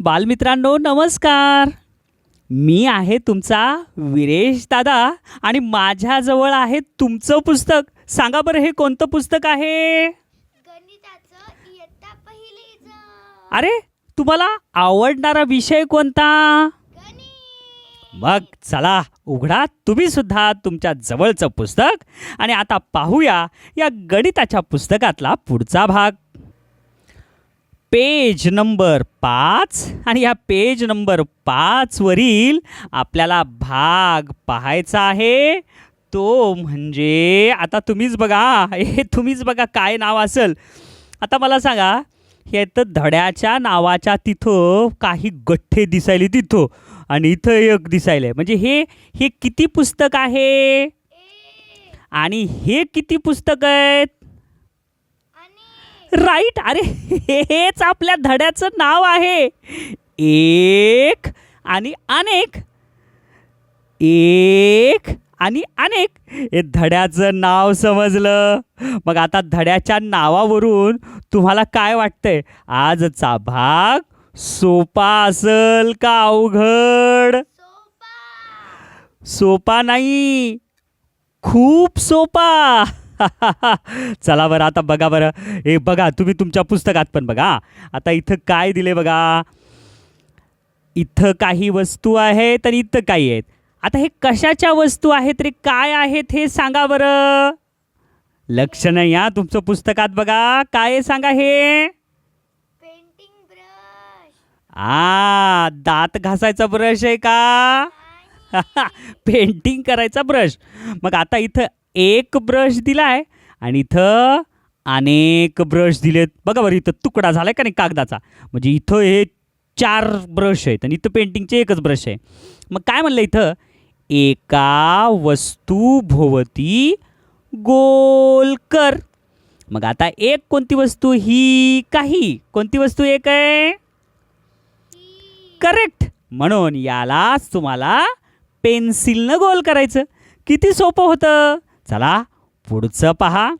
बालमित्रांनो नमस्कार. मी आहे तुमचा विरेश दादा आणि माझ्याजवळ आहे तुमचं पुस्तक. सांगा बरं हे कोणतं पुस्तक आहे? अरे तुम्हाला आवडणारा विषय कोणता? मग चला उघडा. तुम्ही सुद्धा तुमच्या जवळचं पुस्तक. आणि आता पाहूया या गणिताच्या पुस्तकातला पुढचा भाग. पेज नंबर पाच आणि या पेज नंबर पाचवरील आपल्याला भाग पाहायचा आहे. तो म्हणजे आता तुम्हीच बघा हे तुम्हीच बघा काय नाव असेल. आता मला सांगा हे तर धड्याच्या नावाच्या तिथं काही गठ्ठे दिसायले तिथं आणि इथं एक दिसायलंय. म्हणजे हे हे किती पुस्तक आहे? आणि हे किती पुस्तक आहेत? राईट. अरे हेच आपल्या धड्याचं नाव आहे. एक आणि अनेक. एक आणि अनेक. हे धड्याचं नाव समजलं. मग आता धड्याच्या नावावरून तुम्हाला काय वाटतंय? आजचा भाग सोपा असल का अवघड? सोपा. सोपा नाही. खूप सोपा. चला बरं आता बघा बरं. हे बघा तुम्ही तुमच्या पुस्तकात पण बघा. आता इथं काय दिले बघा? इथं काही वस्तू आहेत आणि इथं काही आहेत. आता हे कशाच्या वस्तू आहेत रे? काय आहेत हे सांगा बरं. लक्ष नाही हा तुमचं पुस्तकात बघा. काय सांगा हे? आ दात घासायचा ब्रश आहे का? पेंटिंग करायचा ब्रश मग आता इथं एक ब्रश दिलाय आणि इथं अनेक ब्रश दिलेत. बघा बरं इथं तुकडा झाला आहे का नाही कागदाचा? म्हणजे इथं हे चार ब्रश आहेत आणि इथं पेंटिंगचे एकच ब्रश आहे. मग काय म्हणलं इथं? एका वस्तूभोवती गोल कर. मग आता एक कोणती वस्तू? ही काही. कोणती वस्तू एक आहे? करेक्ट म्हणून यालाच तुम्हाला पेन्सिलनं गोल करायचं. किती सोपं होतं? चला पुढचं पहा.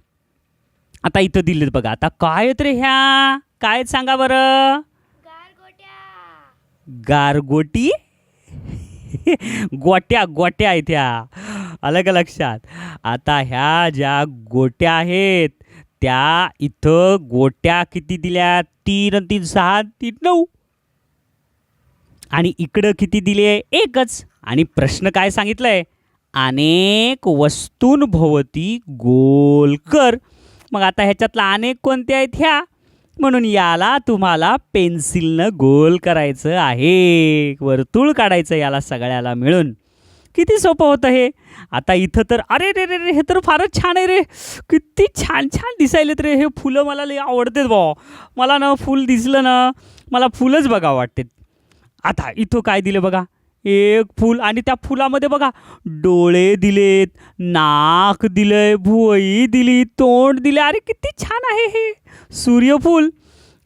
आता इथं दिलेत बघा. आता काय आहेत रे ह्या? काय सांगा बरं? गारगोटी. गोट्या गोट्या आहेत ह्या. अलग का लक्षात. आता ह्या ज्या गोट्या आहेत त्या इथं गोट्या किती दिल्या? तीन तीन सहा तीन नऊ. आणि इकडं किती दिले? एकच. आणि प्रश्न काय सांगितलंय? अनेक वस्तूंभोवती गोल कर. मग आता ह्याच्यातला अनेक कोणते आहेत ह्या? म्हणून याला तुम्हाला पेन्सिलनं गोल करायचं आहे. वर्तुळ काढायचं याला सगळ्याला मिळून. किती सोपं होतं हे? आता इथं तर अरे रे रे रे हे तर फारच छान आहे रे. किती छान छान दिसायलेत रे. हे फुलं मला लई आवडतेत भाऊ मला ना फुल दिसलं ना मला फुलंच बघावं वाटते आता इथं काय दिलं बघा? एक फूल आणि त्या फुलामध्ये बघा डोळे दिलेत नाक दिलंय भुवई दिली तोंड दिले अरे किती छान आहे हे. सूर्यफूल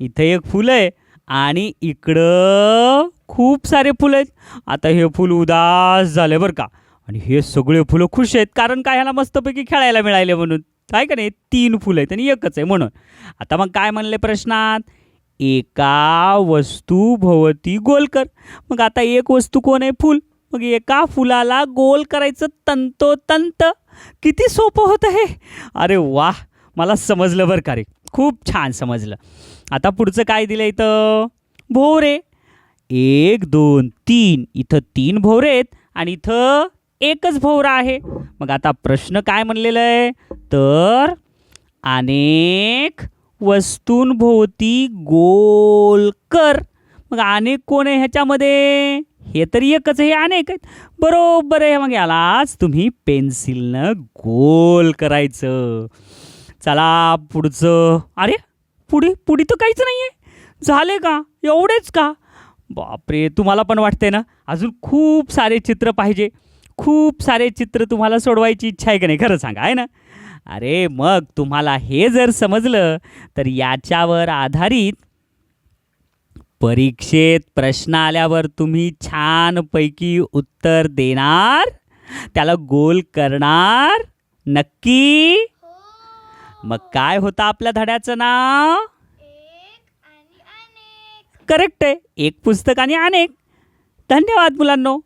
इथं एक फुलं आहे आणि इकडं खूप सारे फुलं आहेत. आता हे फूल उदास झाले बरं का. आणि हे सगळे फुलं खुश आहेत कारण काय ह्याला मस्तपैकी खेळायला मिळाले म्हणून. काय का नाही? तीन फुलं आहेत आणि एकच आहे म्हणून. आता मग काय म्हणले प्रश्नात? एका वस्तूभोवती गोल कर. मग आता एक वस्तू कोण आहे? फूल. मग एका फुलाला गोल करायचं तंतोतंत. किती सोपं होतं हे अरे वा मला समजलं बरं का रे. खूप छान समजलं. आता पुढचं काय दिलं इथं? भोवरे. एक दोन तीन. इथं तीन भोवरे आहेत आणि इथं एकच भोवरा आहे. मग आता प्रश्न काय म्हणलेला आहे? तर अनेक वस्तूंभोवती गोल कर. मग अनेक कोण आहे ह्याच्यामध्ये? हे तर एकच हे अनेक आहेत. बरोबर आहे. मग यालाच तुम्ही पेन्सिलनं गोल करायचं. चला पुढचं. अरे पुढे पुढे तर काहीच नाही आहे झाले का? एवढेच का? बापरे तुम्हाला पण वाटते ना? अजून खूप सारे चित्र पाहिजे. खूप सारे चित्र तुम्हाला सोडवायची इच्छा आहे का नाही? खरं सांगा आहे ना? अरे मग तुम्हाला हे जर समजलं तर याच्यावर आधारित परीक्षेत प्रश्न आल्यावर तुम्ही छानपैकी उत्तर देणार त्याला गोल करणार नक्की? मग काय होतं आपल्या धड्याचं नाव? करेक्ट आहे. एक पुस्तक आणि अनेक. धन्यवाद मुलांनो.